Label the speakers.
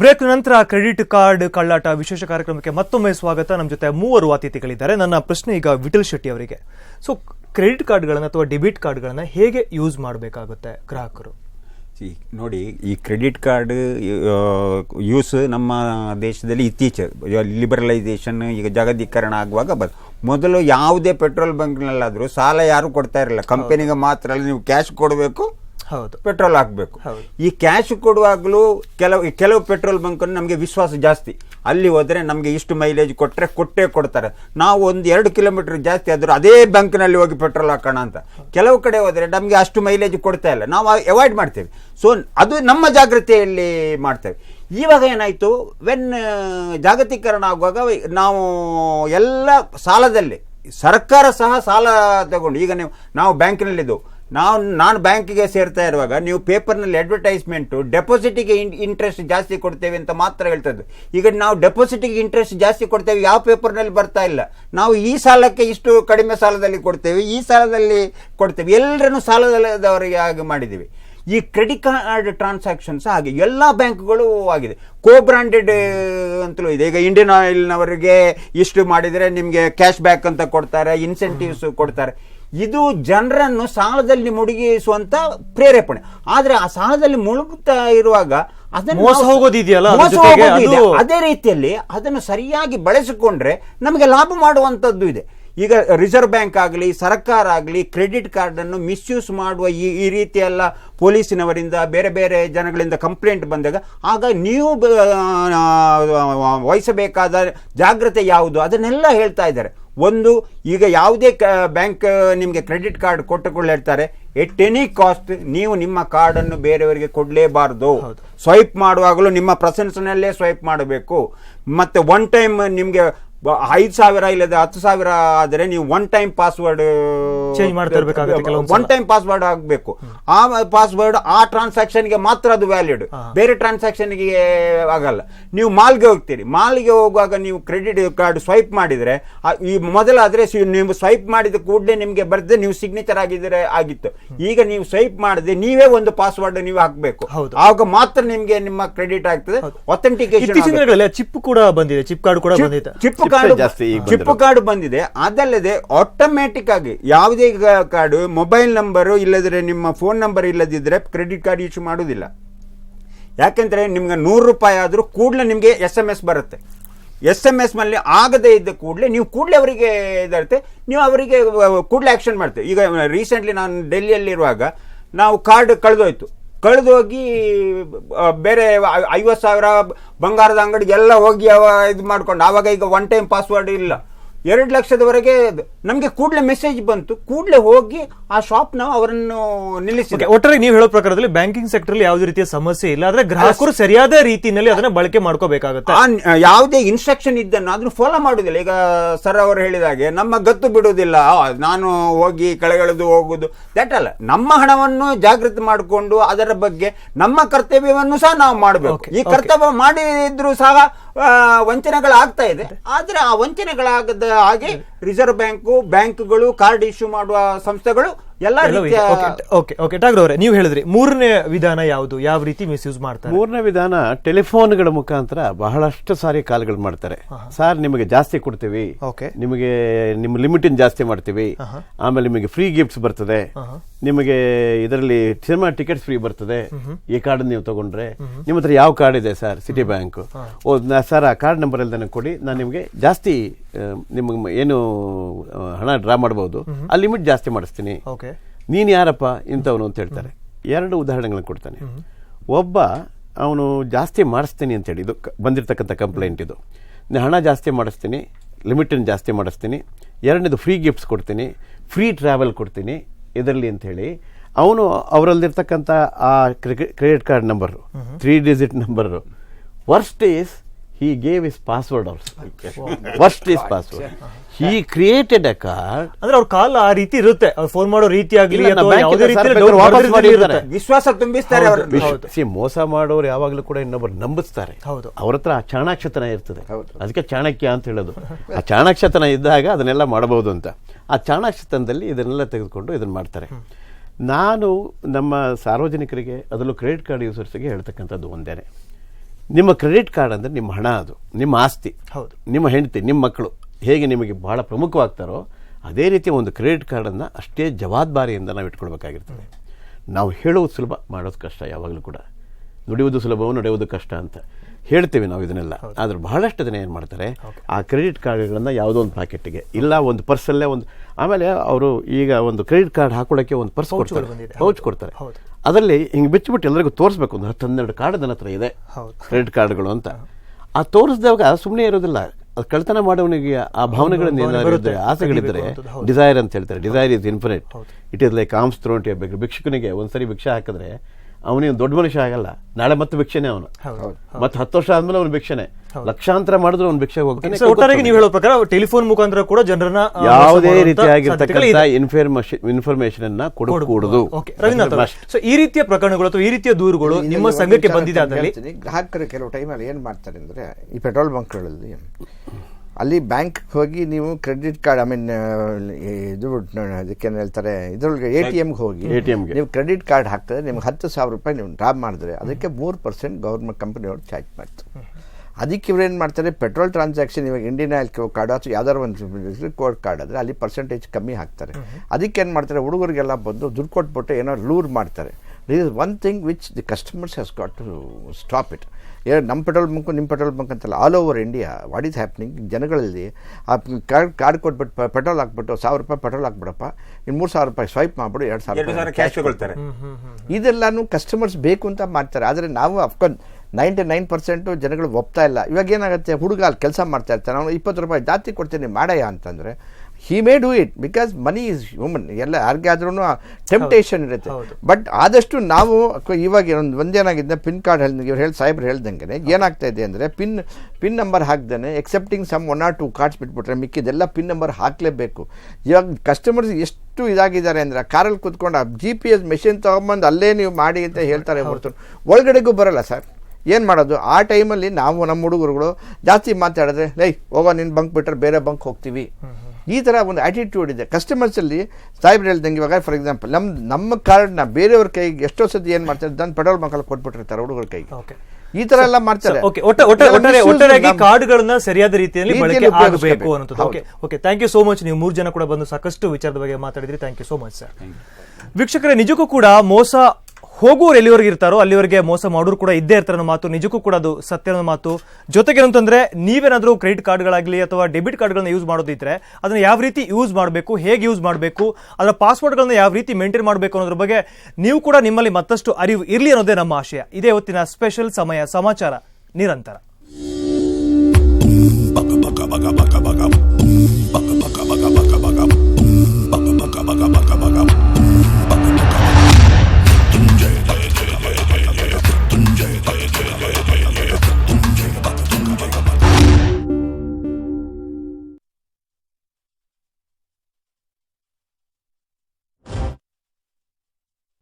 Speaker 1: Break ನಂತರ credit card ಕಳ್ಳಾಟ ವಿಶೇಷ ಕಾರ್ಯಕ್ರಮಕ್ಕೆ ಮತ್ತೊಮ್ಮೆ ಸ್ವಾಗತ. ನಮ್ಮ ಜೊತೆ ಮೂವರು ಅತಿಥಿಗಳಿದ್ದಾರೆ. ನನ್ನ ಪ್ರಶ್ನೆ ಈಗ ವಿಠಲ್ ಶೆಟ್ಟಿ ಅವರಿಗೆ. ಸೊ ಕ್ರೆಡಿಟ್ ಕಾರ್ಡ್ಗಳನ್ನು ಅಥವಾ ಡೆಬಿಟ್ ಕಾರ್ಡ್ಗಳನ್ನು ಹೇಗೆ ಯೂಸ್ ಮಾಡಬೇಕಾಗುತ್ತೆ ಗ್ರಾಹಕರು?
Speaker 2: ನೋಡಿ, ಈ ಕ್ರೆಡಿಟ್ ಕಾರ್ಡ್ ಯೂಸ್ ನಮ್ಮ ದೇಶದಲ್ಲಿ ಇತ್ತೀಚೆಗೆ ಲಿಬರಲೈಸೇಷನ್, ಈಗ ಜಾಗತೀಕರಣ ಆಗುವಾಗ ಬ, ಮೊದಲು ಯಾವುದೇ ಪೆಟ್ರೋಲ್ ಬಂಕ್ನಲ್ಲಾದರೂ ಸಾಲ ಯಾರು ಕೊಡ್ತಾ ಇರಲಿಲ್ಲ. ಕಂಪನಿಗೆ ಮಾತ್ರ ನೀವು ಕ್ಯಾಶ್ ಕೊಡಬೇಕು
Speaker 1: ಹೌದು.
Speaker 2: ಪೆಟ್ರೋಲ್ ಹಾಕಬೇಕು.
Speaker 1: ಹೌದು.
Speaker 2: ಈ ಕ್ಯಾಶ್ ಕೊಡುವಾಗಲೂ ಕೆಲವು ಕೆಲವು ಪೆಟ್ರೋಲ್ ಬಂಕ್ ನಮಗೆ ವಿಶ್ವಾಸ ಜಾಸ್ತಿ. ಅಲ್ಲಿ ಹೋದರೆ ನಮಗೆ ಇಷ್ಟು ಮೈಲೇಜ್ ಕೊಟ್ಟರೆ ಕೊಟ್ಟೇ ಕೊಡ್ತಾರೆ. ನಾವು ಒಂದು ಎರಡು ಕಿಲೋಮೀಟರ್ ಜಾಸ್ತಿ ಆದರೂ ಅದೇ ಬಂಕ್ನಲ್ಲಿ ಹೋಗಿ ಪೆಟ್ರೋಲ್ ಹಾಕೋಣ ಅಂತ. ಕೆಲವು ಕಡೆ ಹೋದರೆ ನಮಗೆ ಅಷ್ಟು ಮೈಲೇಜ್ ಕೊಡ್ತಾ ಇಲ್ಲ. ನಾವು ಅವಾಯ್ಡ್ ಮಾಡ್ತೇವೆ. ಸೊ ಅದು ನಮ್ಮ ಜಾಗೃತಿಯಲ್ಲಿ ಮಾಡ್ತೇವೆ. ಇವಾಗ ಏನಾಯಿತು? ವೆನ್ ಜಾಗತೀಕರಣ ಆಗುವಾಗ ನಾವು ಎಲ್ಲ ಸಾಲದಲ್ಲಿ ಸರ್ಕಾರ ಸಹ ಸಾಲ ತಗೊಂಡು ಈಗ ನೀವು ನಾವು ಬ್ಯಾಂಕಿನಲ್ಲಿದ್ದು ನಾವು ನಾನು ಬ್ಯಾಂಕಿಗೆ ಸೇರ್ತಾ ಇರುವಾಗ ನೀವು ಪೇಪರ್ನಲ್ಲಿ ಅಡ್ವರ್ಟೈಸ್ಮೆಂಟು ಡೆಪಾಸಿಟಿಗೆ ಇಂಟ್ರೆಸ್ಟ್ ಜಾಸ್ತಿ ಕೊಡ್ತೇವೆ ಅಂತ ಮಾತ್ರ ಹೇಳ್ತದ್ದು. ಈಗ ನಾವು ಡೆಪಾಸಿಟಿಗೆ ಇಂಟ್ರೆಸ್ಟ್ ಜಾಸ್ತಿ ಕೊಡ್ತೇವೆ, ಯಾವ ಪೇಪರ್ನಲ್ಲಿ ಬರ್ತಾ ಇಲ್ಲ. ನಾವು ಈ ಸಾಲಕ್ಕೆ ಇಷ್ಟು ಕಡಿಮೆ ಸಾಲದಲ್ಲಿ ಕೊಡ್ತೇವೆ, ಈ ಸಾಲದಲ್ಲಿ ಕೊಡ್ತೇವೆ. ಎಲ್ಲರನ್ನು ಸಾಲದವರಿಗೆ ಹಾಗೆ ಮಾಡಿದ್ದೀವಿ. ಈ ಕ್ರೆಡಿಟ್ ಕಾರ್ಡ್ ಟ್ರಾನ್ಸಾಕ್ಷನ್ಸ್ ಹಾಗೆ ಎಲ್ಲ ಬ್ಯಾಂಕ್ಗಳು ಆಗಿದೆ. ಕೋ ಬ್ರಾಂಡೆಡ್ ಅಂತಲೂ ಇದೆ. ಈಗ ಇಂಡಿಯನ್ ಆಯಿಲ್ನವರಿಗೆ ಇಷ್ಟು ಮಾಡಿದರೆ ನಿಮಗೆ ಕ್ಯಾಶ್ ಬ್ಯಾಕ್ ಅಂತ ಕೊಡ್ತಾರೆ ಇನ್ಸೆಂಟಿವ್ಸ್ ಕೊಡ್ತಾರೆ. ಇದು ಜನರನ್ನು ಸಾಲದಲ್ಲಿ ಮುಳುಗಿಸುವಂತ ಪ್ರೇರೇಪಣೆ. ಆದ್ರೆ ಆ ಸಾಲದಲ್ಲಿ ಮುಳುಗುತ್ತಾ ಇರುವಾಗ ಅದನ್ನು.
Speaker 1: ಅದು-
Speaker 2: ರೀತಿಯಲ್ಲಿ ಅದನ್ನು ಸರಿಯಾಗಿ ಬಳಸಿಕೊಂಡ್ರೆ ನಮಗೆ ಲಾಭ ಮಾಡುವಂತದ್ದು ಇದೆ. ಈಗ ರಿಸರ್ವ್ ಬ್ಯಾಂಕ್ ಆಗಲಿ ಸರ್ಕಾರ ಆಗಲಿ ಕ್ರೆಡಿಟ್ ಕಾರ್ಡ್ ಅನ್ನು ಮಿಸ್ಯೂಸ್ ಮಾಡುವ ಈ ಈ ರೀತಿ ಎಲ್ಲ ಪೊಲೀಸಿನವರಿಂದ ಬೇರೆ ಬೇರೆ ಜನಗಳಿಂದ ಕಂಪ್ಲೇಂಟ್ ಬಂದಾಗ ಆಗ ನೀವು ವಹಿಸಬೇಕಾದ ಜಾಗ್ರತೆ ಯಾವುದು? ಅದನ್ನೆಲ್ಲ ಹೇಳ್ತಾ ಇದ್ದಾರೆ. ಒಂದು ಈಗ ಯಾವುದೇ ಕ ಬ್ಯಾಂಕ್ ನಿಮಗೆ ಕ್ರೆಡಿಟ್ ಕಾರ್ಡ್ ಕೊಟ್ಟುಕೊಳ್ಳಿ ಹೇಳ್ತಾರೆ ಎಟ್ ಎನಿ ಕಾಸ್ಟ್ ನೀವು ನಿಮ್ಮ ಕಾರ್ಡನ್ನು ಬೇರೆಯವರಿಗೆ ಕೊಡಲೇಬಾರ್ದು. ಸ್ವೈಪ್ ಮಾಡುವಾಗಲೂ ನಿಮ್ಮ ಪ್ರೆಸೆನ್ಸ್ನಲ್ಲೇ ಸ್ವೈಪ್ ಮಾಡಬೇಕು. ಮತ್ತು ಒನ್ ಟೈಮ್ ನಿಮಗೆ ಐದು ಸಾವಿರ ಇಲ್ಲದ ಹತ್ತು ಸಾವಿರ ಆದರೆ ನೀವು ಒನ್ ಟೈಮ್ ಪಾಸ್ವರ್ಡ್
Speaker 1: ಚೇಂಜ್ ಮಾಡ್ತಾ ಇರ್ಬೇಕಾಗುತ್ತೆ
Speaker 2: ಒನ್ ಟೈಮ್ ಪಾಸ್ವರ್ಡ್ ಆಗಬೇಕು. ಆ ಪಾಸ್ವರ್ಡ್ ಆ ಟ್ರಾನ್ಸಾಕ್ಷನ್ಗೆ ಮಾತ್ರ ಅದು ವ್ಯಾಲಿಡ್ ಬೇರೆ ಟ್ರಾನ್ಸಾಕ್ಷನ್ಗೆ ಆಗಲ್ಲ. ನೀವು ಮಾಲ್ಗೆ ಹೋಗ್ತೀರಿ. ಮಾಲ್ಗೆ ಹೋಗುವಾಗ ನೀವು ಕ್ರೆಡಿಟ್ ಕಾರ್ಡ್ ಸ್ವೈಪ್ ಮಾಡಿದ್ರೆ ಈ ಮೊದಲಾದ್ರೆ ನೀವು ಸ್ವೈಪ್ ಮಾಡಿದ ಕೂಡಲೇ ನಿಮಗೆ ಬರ್ದೆ ನೀವು ಸಿಗ್ನೇಚರ್ ಆಗಿದ್ರೆ ಆಗಿತ್ತು. ಈಗ ನೀವು ಸ್ವೈಪ್ ಮಾಡದೆ ನೀವೇ ಒಂದು ಪಾಸ್ವರ್ಡ್ ನೀವು ಹಾಕಬೇಕು.
Speaker 1: ಆವಾಗ
Speaker 2: ಆಗ ಮಾತ್ರ ನಿಮಗೆ ನಿಮ್ಮ ಕ್ರೆಡಿಟ್ ಆಗ್ತದೆ. ಅಥೆಂಟಿಕೇಶನ್
Speaker 1: ಚಿಪ್ ಕೂಡ ಬಂದಿದೆ. ಚಿಪ್ ಕಾರ್ಡ್ ಕೂಡ ಬಂದಿದೆ.
Speaker 2: ಚಿಪ್ ಕಾರ್ಡ್
Speaker 3: ಜಾಸ್ತಿ
Speaker 2: ಕಾರ್ಡ್ ಬಂದಿದೆ. ಅದಲ್ಲದೆ ಆಟೋಮ್ಯಾಟಿಕ್ ಆಗಿ ಯಾವುದೇ ಕಾರ್ಡ್ ಮೊಬೈಲ್ ನಂಬರು ಇಲ್ಲದ್ರೆ ನಿಮ್ಮ ಫೋನ್ ನಂಬರ್ ಇಲ್ಲದಿದ್ರೆ ಕ್ರೆಡಿಟ್ ಕಾರ್ಡ್ ಇಶ್ಯೂ ಮಾಡೋದಿಲ್ಲ ಯಾಕೆಂದರೆ ನಿಮ್ಗೆ ನೂರು ರೂಪಾಯಿ ಆದರೂ ಕೂಡಲೇ ನಿಮಗೆ ಎಸ್ ಎಂ ಎಸ್ ಬರುತ್ತೆ. ಎಸ್ ಎಂ ಎಸ್ ಮಲ್ಲಿ ಆಗದೇ ಇದ್ದ ಕೂಡಲೇ ನೀವು ಕೂಡಲೇ ಅವರಿಗೆ ಇದಿರುತ್ತೆ ನೀವು ಅವರಿಗೆ ಕೂಡಲೇ ಆ್ಯಕ್ಷನ್ ಮಾಡ್ತೇವೆ ಈಗ ರೀಸೆಂಟ್ಲಿ ನಾನು ಡೆಲ್ಲಿಯಲ್ಲಿರುವಾಗ ನಾವು ಕಾರ್ಡ್ ಕಳೆದೋಯ್ತು. ಕಳೆದೋಗಿ ಬೇರೆ ಐವತ್ತು ಸಾವಿರ ಬಂಗಾರದ ಅಂಗಡಿಗೆಲ್ಲ ಹೋಗಿ ಅವ ಇದು ಮಾಡ್ಕೊಂಡು. ಆವಾಗ ಈಗ ಒನ್ ಟೈಮ್ ಪಾಸ್ವರ್ಡ್ ಇಲ್ಲ. ಎರಡು ಲಕ್ಷದವರೆಗೆ ನಮಗೆ ಕೂಡಲೇ ಮೆಸೇಜ್ ಬಂತು. ಕೂಡಲೇ ಹೋಗಿ ಆ ಶಾಪ್ನ ಅವರನ್ನು
Speaker 1: ನಿಲ್ಲಿಸಿ ಒಟ್ಟರೆ ನೀವು ಹೇಳೋ ಪ್ರಕಾರದಲ್ಲಿ ಬ್ಯಾಂಕಿಂಗ್ ಸೆಕ್ಟರ್ ಅಲ್ಲಿ ಯಾವುದೇ ರೀತಿಯ ಸಮಸ್ಯೆ ಇಲ್ಲ. ಆದ್ರೆ ಗ್ರಾಹಕರು ಸರಿಯಾದ ರೀತಿಯಲ್ಲಿ ಅದನ್ನ ಬಳಕೆ ಮಾಡ್ಕೋಬೇಕಾಗುತ್ತೆ.
Speaker 2: ಯಾವುದೇ ಇನ್ಸ್ಟ್ರಕ್ಷನ್ ಇದ್ದನ್ನು ಅದನ್ನು ಫಾಲೋ ಮಾಡುದಿಲ್ಲ ಈಗ ಸರ್ ಅವರು ಹೇಳಿದಾಗೆ ನಮ್ಮ ಗತ್ತು ಬಿಡುವುದಿಲ್ಲ. ನಾನು ಹೋಗಿ ಕಳೆಗಳದು ಹೋಗುದು. ದಟ್ ಅಲ್ಲ. ನಮ್ಮ ಹಣವನ್ನು ಜಾಗೃತಿ ಮಾಡಿಕೊಂಡು ಅದರ ಬಗ್ಗೆ ನಮ್ಮ ಕರ್ತವ್ಯವನ್ನು ಸಹ ನಾವು ಮಾಡಬೇಕು. ಈ ಕರ್ತವ್ಯ ಮಾಡಿದ್ರು ಸಹ ವಂಚನೆಗಳಾಗ್ತಾ ಇದೆ. ಆದ್ರೆ ಆ ವಂಚನೆಗಳಾಗದ ಹಾಗೆ ರಿಸರ್ವ್ ಬ್ಯಾಂಕು ಬ್ಯಾಂಕ್ಗಳು ಕಾರ್ಡ್ ಇಶ್ಯೂ ಮಾಡುವ ಸಂಸ್ಥೆಗಳು ಎಲ್ಲ ರೀತಿಯ
Speaker 1: ಓಕೆ ಓಕೆ ಟಾಗ್ರ ಅವರೇ ನೀವು ಹೇಳಿದ್ರಿ ಮೂರನೇ ವಿಧಾನ ಯಾವುದು? ಯಾವ ರೀತಿ ಮಿಸ್ಯೂಸ್ ಮಾಡ್ತಾರೆ?
Speaker 3: ಮೂರನೇ ವಿಧಾನ ಟೆಲಿಫೋನ್ಗಳ ಮುಖಾಂತರ ಬಹಳಷ್ಟು ಸಾರಿ ಕಾಲ್ಗಳು ಮಾಡ್ತಾರೆ. ಸರ್ ನಿಮಗೆ ಜಾಸ್ತಿ ಕೊಡ್ತೀವಿ. ನಿಮಗೆ ನಿಮ್ಮ ಲಿಮಿಟಿನ ಜಾಸ್ತಿ ಮಾಡ್ತೀವಿ. ಆಮೇಲೆ ನಿಮಗೆ ಫ್ರೀ ಗಿಫ್ಟ್ಸ್ ಬರ್ತದೆ. ನಿಮಗೆ ಇದರಲ್ಲಿ ಸಿನಿಮಾ ಟಿಕೆಟ್ಸ್ ಫ್ರೀ ಬರ್ತದೆ. ಈ ಕಾರ್ಡ್ ನೀವು ತಗೊಂಡ್ರೆ. ನಿಮ್ಮ ಹತ್ರ ಯಾವ ಕಾರ್ಡ್ ಇದೆ ಸರ್? ಸಿಟಿ ಬ್ಯಾಂಕ್ ಓ ಸರ್ ಆ ಕಾರ್ಡ್ ನಂಬರ್ ಅಲ್ಲಿ ನನಗೆ ಕೊಡಿ. ನಾನು ನಿಮಗೆ ಜಾಸ್ತಿ ನಿಮಗೆ ಏನು ಹಣ ಡ್ರಾ ಮಾಡಬಹುದು ಆ ಲಿಮಿಟ್ ಜಾಸ್ತಿ ಮಾಡಿಸ್ತೀನಿ.
Speaker 1: ಓಕೆ.
Speaker 3: ನೀನು ಯಾರಪ್ಪ? ಇಂಥವನು ಅಂತ ಹೇಳ್ತಾರೆ. ಎರಡು ಉದಾಹರಣೆಗಳನ್ನ ಕೊಡ್ತಾನೆ. ಒಬ್ಬ ಅವನು ಜಾಸ್ತಿ ಮಾಡಿಸ್ತೀನಿ ಅಂತೇಳಿ ಇದು ಬಂದಿರತಕ್ಕಂಥ ಕಂಪ್ಲೇಂಟ್ ಇದು. ನಾನು ಹಣ ಜಾಸ್ತಿ ಮಾಡಿಸ್ತೀನಿ ಲಿಮಿಟನ್ನು ಜಾಸ್ತಿ ಮಾಡಿಸ್ತೀನಿ. ಎರಡನೇದು ಫ್ರೀ ಗಿಫ್ಟ್ಸ್ ಕೊಡ್ತೀನಿ ಫ್ರೀ ಟ್ರಾವೆಲ್ ಕೊಡ್ತೀನಿ. ಇದರಲ್ಲಿ ಅಂಥೇಳಿ ಅವನು ಅವರಲ್ಲಿರ್ತಕ್ಕಂಥ ಆ credit card number three digit number. Worst is he gave his password ಅವ್ರ worst is password he created a card
Speaker 1: ಅಂದ್ರೆ ಅವ್ರ ಕಾಲ್ ಆ ರೀತಿ ಇರುತ್ತೆ. ಅವ್ರು ಫೋನ್ ಮಾಡೋ ರೀತಿ ಆಗ್ಲಿ.
Speaker 2: ವಿಶ್ವಾಸ ತುಂಬಿಸ್ತಾರೆ
Speaker 3: ಸಿ ಮೋಸ ಮಾಡೋರು ಯಾವಾಗಲೂ ಕೂಡ ಇನ್ನೊಬ್ಬರು ನಂಬಿಸ್ತಾರೆ.
Speaker 1: ಹೌದು.
Speaker 3: ಅವ್ರ ಹತ್ರ ಆ ಚಾಣಾಕ್ಷತನ ಇರ್ತದೆ. ಅದಕ್ಕೆ ಚಾಣಕ್ಯ ಅಂತ ಹೇಳೋದು. ಆ ಚಾಣಾಕ್ಷತನ ಇದ್ದಾಗ ಅದನ್ನೆಲ್ಲ ಮಾಡಬಹುದು ಅಂತ. ಆ ಚಾಣಾಕ್ಷತನದಲ್ಲಿ ಇದನ್ನೆಲ್ಲ ತೆಗೆದುಕೊಂಡು ಇದನ್ನ ಮಾಡ್ತಾರೆ. ನಾನು ನಮ್ಮ ಸಾರ್ವಜನಿಕರಿಗೆ ಅದರಲ್ಲೂ ಕ್ರೆಡಿಟ್ ಕಾರ್ಡ್ ಯೂಸರ್ಸ್ಗೆ ಹೇಳ್ತಕ್ಕಂಥದ್ದು ಒಂದೇನೆ. ನಿಮ್ಮ ಕ್ರೆಡಿಟ್ ಕಾರ್ಡ್ ಅಂದರೆ ನಿಮ್ಮ ಹಣ ಅದು ನಿಮ್ಮ ಆಸ್ತಿ.
Speaker 1: ಹೌದು.
Speaker 3: ನಿಮ್ಮ ಹೆಂಡತಿ ನಿಮ್ಮ ಮಕ್ಕಳು ಹೇಗೆ ನಿಮಗೆ ಬಹಳ ಪ್ರಮುಖವಾಗ್ತಾರೋ ಅದೇ ರೀತಿ ಒಂದು ಕ್ರೆಡಿಟ್ ಕಾರ್ಡನ್ನು ಅಷ್ಟೇ ಜವಾಬ್ದಾರಿಯಿಂದ ನಾವು ಇಟ್ಕೊಳ್ಬೇಕಾಗಿರ್ತದೆ. ನಾವು ಹೇಳೋದು ಸುಲಭ ಮಾಡೋದು ಕಷ್ಟ ಯಾವಾಗಲೂ ಕೂಡ. ನುಡಿಯುವುದು ಸುಲಭವೂ ನಡೆಯುವುದು ಕಷ್ಟ ಅಂತ ಹೇಳ್ತೇವೆ ನಾವು ಇದನ್ನೆಲ್ಲ. ಆದರೆ ಬಹಳಷ್ಟು ಜನ ಏನು ಮಾಡ್ತಾರೆ ಆ ಕ್ರೆಡಿಟ್ ಕಾರ್ಡ್ಗಳನ್ನು ಯಾವುದೋ ಒಂದು ಪ್ಯಾಕೆಟ್ಗೆ ಇಲ್ಲ ಒಂದು ಪರ್ಸಲ್ಲೇ ಒಂದು ಆಮೇಲೆ ಅವರು ಈಗ ಒಂದು ಕ್ರೆಡಿಟ್ ಕಾರ್ಡ್ ಹಾಕೊಳ್ಳೋಕ್ಕೆ ಒಂದು ಪರ್ಸ್ ಕೊಡ್ತಾರೆ. ಪೌಚ್ ಕೊಡ್ತಾರೆ.
Speaker 1: ಹೌದು.
Speaker 3: ಅದರಲ್ಲಿ ಹಿಂಗೆ ಬಿಚ್ಚಿಬಿಟ್ಟು ಎಲ್ಲರಿಗೂ ತೋರಿಸ್ಬೇಕು. ಒಂದು ಹತ್ತು ಹನ್ನೆರಡು ಕಾರ್ಡ್ ನನ್ನ ಹತ್ರ ಇದೆ. ಕ್ರೆಡಿಟ್ ಕಾರ್ಡ್ಗಳು ಅಂತ. ಆ ತೋರಿಸಿದಾಗ ಸುಮ್ಮನೆ ಇರೋದಿಲ್ಲ. ಅದು ಕಳ್ತನ ಮಾಡೋವನಿಗೆ ಆ ಭಾವನೆಗಳನ್ನ ಏನಾದರೂ
Speaker 1: ಅಂತ,
Speaker 3: ಡಿಸೈರ್ ಅಂತ ಹೇಳ್ತಾರೆ. Desire is infinite it is like alms thrown ಭಿಕ್ಷುಕನಿಗೆ ಒಂದ್ಸರಿ ಭಿಕ್ಷೆ ಹಾಕಿದ್ರೆ ಅವನಿಗೆ ದೊಡ್ಡ ಮನುಷ್ಯ ಆಗಲ್ಲ. ನಾಳೆ ಮತ್ತೆ ಭಿಕ್ಷೆನೆ ಅವನು.
Speaker 1: ಹೌದು.
Speaker 3: ಮತ್ತೆ ಹತ್ತು ವರ್ಷ ಆದ್ಮೇಲೆ ಅವನು ಭಿಕ್ಷೆನೆ. ಲಕ್ಷಾಂತರ ಮಾಡಿದ್ರೆ ಅವ್ನು ಭಿಕ್ಷೆ ಹೋಗ್ತಾನೆ
Speaker 1: ಸೊ ಒಟ್ಟಾರೆಯಾಗಿ ನೀವು ಹೇಳೋ ಪ್ರಕಾರ ಟೆಲಿಫೋನ್ ಮುಖಾಂತರ ಕೂಡ ಜನರನ್ನ
Speaker 3: ಯಾವುದೇ ರೀತಿಯಾಗಿರ್ತಕ್ಕಂಥ. ಇನ್ಫಾರ್ಮೇಶನ್ ಇನ್ಫಾರ್ಮೇಶನ್ ಅನ್ನ ಕೊಡಕೂಡದು.
Speaker 1: ಸೊ ಈ ರೀತಿಯ ಪ್ರಕರಣಗಳು ಅಥವಾ ಈ ರೀತಿಯ ದೂರುಗಳು ನಿಮ್ಮ ಸಂಘಕ್ಕೆ ಬಂದಿದೆ.
Speaker 4: ಗ್ರಾಹಕರು ಕೆಲವು ಟೈಮಲ್ಲಿ ಏನು ಮಾಡ್ತಾರೆ ಅಂದ್ರೆ ಈ ಪೆಟ್ರೋಲ್ ಬಂಕ್ಗಳಲ್ಲಿ ಅಲ್ಲಿ ಬ್ಯಾಂಕ್ ಹೋಗಿ ನೀವು ಕ್ರೆಡಿಟ್ ಕಾರ್ಡ್ ಐ ಮೀನ್ ಇದು ಅದಕ್ಕೇನು ಹೇಳ್ತಾರೆ ಇದ್ರೊಳಗೆ ಎ ಟಿ ಎಮ್ಗೆ ಹೋಗಿ. ನೀವು ಕ್ರೆಡಿಟ್ ಕಾರ್ಡ್ ಹಾಕ್ತಾರೆ ನಿಮ್ಗೆ ಹತ್ತು ಸಾವಿರ ರೂಪಾಯಿ ನೀವು ಡ್ರಾ ಮಾಡಿದ್ರೆ ಅದಕ್ಕೆ ಮೂರು ಪರ್ಸೆಂಟ್ ಗೌರ್ಮೆಂಟ್ ಕಂಪ್ನಿಯವರು ಚಾರ್ಜ್ ಮಾಡ್ತಾರೆ. ಅದಕ್ಕೆ ಇವ್ರು ಏನು ಮಾಡ್ತಾರೆ ಪೆಟ್ರೋಲ್ ಟ್ರಾನ್ಸಾಕ್ಷನ್ ಇವಾಗ ಇಂಡಿಯನ್ ಆಯಿಲ್ ಕಾರ್ಡ್ ಅಥವಾ ಯಾವ್ದಾದ್ರು ಒಂದು ಕೋಡ್ ಕಾರ್ಡ್ ಆದರೆ ಅಲ್ಲಿ ಪರ್ಸೆಂಟೇಜ್ ಕಮ್ಮಿ ಹಾಕ್ತಾರೆ. ಅದಕ್ಕೆ ಏನು ಮಾಡ್ತಾರೆ ಹುಡುಗರಿಗೆಲ್ಲ ಬಂದು ದುಡ್ಡು ಕೊಟ್ಬಿಟ್ಟು ಏನೋ ಲೂರ್ ಮಾಡ್ತಾರೆ. This is one thing which the customers has got to stop it ಏ ನಮ್ಮ ಪೆಟ್ರೋಲ್ ಬಂಕು ನಿಮ್ಮ ಪೆಟ್ರೋಲ್ ಬಂಕ್ ಅಂತಲ್ಲ all over India what is happening ಜನಗಳಲ್ಲಿ ಆ ಕಾರ್ಡ್ ಕಾರ್ಡ್ ಕೊಟ್ಬಿಟ್ಟು ಪೆಟ್ರೋಲ್ ಹಾಕ್ಬಿಟ್ಟು ಸಾವಿರ ರೂಪಾಯಿ ಪೆಟ್ರೋಲ್ ಹಾಕ್ಬಿಡಪ್ಪ ಇನ್ನು ಮೂರು ಸಾವಿರ ರೂಪಾಯಿ ಸ್ವೈಪ್ ಮಾಡ್ಬಿಡು ಎರಡು ಸಾವಿರ ರೂಪಾಯಿ
Speaker 2: ಕ್ಯಾಶ್ ತಗೊಳ್ತಾರೆ.
Speaker 4: ಇದೆಲ್ಲಾನು ಕಸ್ಟಮರ್ಸ್ ಬೇಕು ಅಂತ ಮಾಡ್ತಾರೆ. ಆದರೆ ನಾವು ಅಫ್ಕೋರ್ಸ್ ನೈಂಟಿ ನೈನ್ ಪರ್ಸೆಂಟು ಜನಗಳು ಒಪ್ತಾ ಇಲ್ಲ. ಇವಾಗ ಏನಾಗುತ್ತೆ? ಹುಡುಗ ಅಲ್ಲಿ ಕೆಲಸ ಮಾಡ್ತಾ ಇರ್ತಾನೆ ಅವನು ಇಪ್ಪತ್ತು ರೂಪಾಯಿ ಜಾಸ್ತಿ ಕೊಡ್ತೀನಿ ಮಾಡಯ್ಯ ಅಂತಂದರೆ he may do it because money is human ಎಲ್ಲ ಯಾರಿಗಾದ್ರೂ ಟೆಂಪ್ಟೇಷನ್ ಇರುತ್ತೆ. ಬಟ್ ಆದಷ್ಟು ನಾವು ಇವಾಗ ಒಂದು ಒಂದೇನಾಗಿದೆ ಪಿನ್ ಕಾರ್ಡ್ ಹೇಳಿ ಇವ್ರು ಹೇಳಿ ಸಾಹೇಬ್ರು ಹೇಳ್ದಂಗೆ ಏನಾಗ್ತಾ ಇದೆ ಅಂದರೆ pin pin number ಹಾಕ್ದೇನೆ excepting some one or two cards ಬಿಟ್ಬಿಟ್ರೆ ಮಿಕ್ಕಿದೆಲ್ಲ ಪಿನ್ ನಂಬರ್ ಹಾಕಲೇಬೇಕು. ಇವಾಗ ಕಸ್ಟಮರ್ಸ್ ಎಷ್ಟು ಇದಾಗಿದ್ದಾರೆ ಅಂದರೆ ಕಾರಲ್ಲಿ ಕುತ್ಕೊಂಡು ಜಿ ಪಿ ಎಸ್ ಮೆಷಿನ್ ತೊಗೊಂಬಂದು ಅಲ್ಲೇ ನೀವು ಮಾಡಿ ಅಂತ ಹೇಳ್ತಾರೆ ಹೊರತು. ಒಳಗಡೆಗೂ ಬರಲ್ಲ ಸರ್. ಏನು ಮಾಡೋದು? ಆ ಟೈಮಲ್ಲಿ ನಾವು ನಮ್ಮ ಹುಡುಗರುಗಳು ಜಾಸ್ತಿ ಮಾತಾಡಿದ್ರೆ ಲೈ ಹೋಗೋ ನಿನ್ನ ಬಂಕ್ ಬಿಟ್ಟರೆ ಬೇರೆ ಬಂಕ್ ಹೋಗ್ತೀವಿ. ಈ ಥರ ಒಂದು ಆ್ಯಟಿಟ್ಯೂಡ್ ಇದೆ. ಕಸ್ಟಮರ್ಸಲ್ಲಿ ಸಾಹೇಬ್ರು ಹೇಳ್ದಂಗೆ ಇವಾಗ ಫಾರ್ ಎಕ್ಸಾಂಪಲ್ ನಮ್ಮ ನಮ್ಮ ಕಾರ್ಡ್ನ ಬೇರೆಯವ್ರ ಕೈಗೆ ಎಷ್ಟೋ ಸತಿ ಏನು ಮಾಡ್ತಾರೆ ದನ್ ಪೆಟ್ರೋಲ್ ಬಂಕಲ್ಲಿ ಕೊಟ್ಬಿಟ್ಟಿರ್ತಾರೆ ಹುಡುಗರ ಕೈಗೆ.
Speaker 1: ಓಕೆ
Speaker 4: ಈ ತರ ಎಲ್ಲ ಮಾಡ್ತಾರೆ.
Speaker 1: ಓಕೆ ಒಟ್ಟ- ಒಟ್ಟ-
Speaker 4: ಇದೆಲ್ಲ
Speaker 1: ಒಟ್ಟಾರೆ
Speaker 4: misuse
Speaker 1: ಒಟ್ಟಾರೆಯಾಗಿ ಕಾರ್ಡ್ಗಳನ್ನ ಸರಿಯಾದ ರೀತಿಯಲ್ಲಿ ಬಳಕೆ ಆಗಬೇಕು. ಅನ್ನೋದು okay. Okay thank you so much ನೀವು ಮೂರು ಜನ ಕೂಡ ಬಂದು ಸಾಕಷ್ಟು ವಿಚಾರದ ಬಗ್ಗೆ ಮಾತಾಡಿದ್ರಿ. Thank you so much sir ವೀಕ್ಷಕರೇ ನಿಜಕ್ಕೂ ಕೂಡ ಮೋಸ ಹೋಗುವವರು ಎಲ್ಲಿವರೆಗೆ ಇರ್ತಾರೋ ಅಲ್ಲಿವರೆಗೆ ಮೋಸ ಮಾಡೋರು ಕೂಡ ಇದ್ದೇ ಇರ್ತಾರೆ ಅನ್ನೋ ಮಾತು, ನಿಜಕ್ಕೂ ಕೂಡ ಅದು ಸತ್ಯ ಅನ್ನೋ ಮಾತು. ಜೊತೆಗೆ ಅಂತಂದರೆ ನೀವೇನಾದರೂ ಕ್ರೆಡಿಟ್ ಕಾರ್ಡ್ಗಳಾಗಲಿ ಅಥವಾ ಡೆಬಿಟ್ ಕಾರ್ಡ್ಗಳನ್ನ ಯೂಸ್ ಮಾಡೋದಿದ್ರೆ, ಅದನ್ನ ಯಾವ ರೀತಿ ಯೂಸ್ ಮಾಡಬೇಕು, ಹೇಗೆ ಯೂಸ್ ಮಾಡಬೇಕು, ಅದರ ಪಾಸ್ವರ್ಡ್ಗಳನ್ನ ಯಾವ ರೀತಿ ಮೇಂಟೈನ್ ಮಾಡಬೇಕು ಅನ್ನೋದ್ರ ಬಗ್ಗೆ ನೀವು ಕೂಡ ನಿಮ್ಮಲ್ಲಿ ಮತ್ತಷ್ಟು ಅರಿವು ಇರಲಿ ಅನ್ನೋದೇ ನಮ್ಮ ಆಶಯ. ಇದೇ ಹೊತ್ತಿನ ಸ್ಪೆಷಲ್ ಸಮಯ, ಸಮಾಚಾರ ನಿರಂತರ.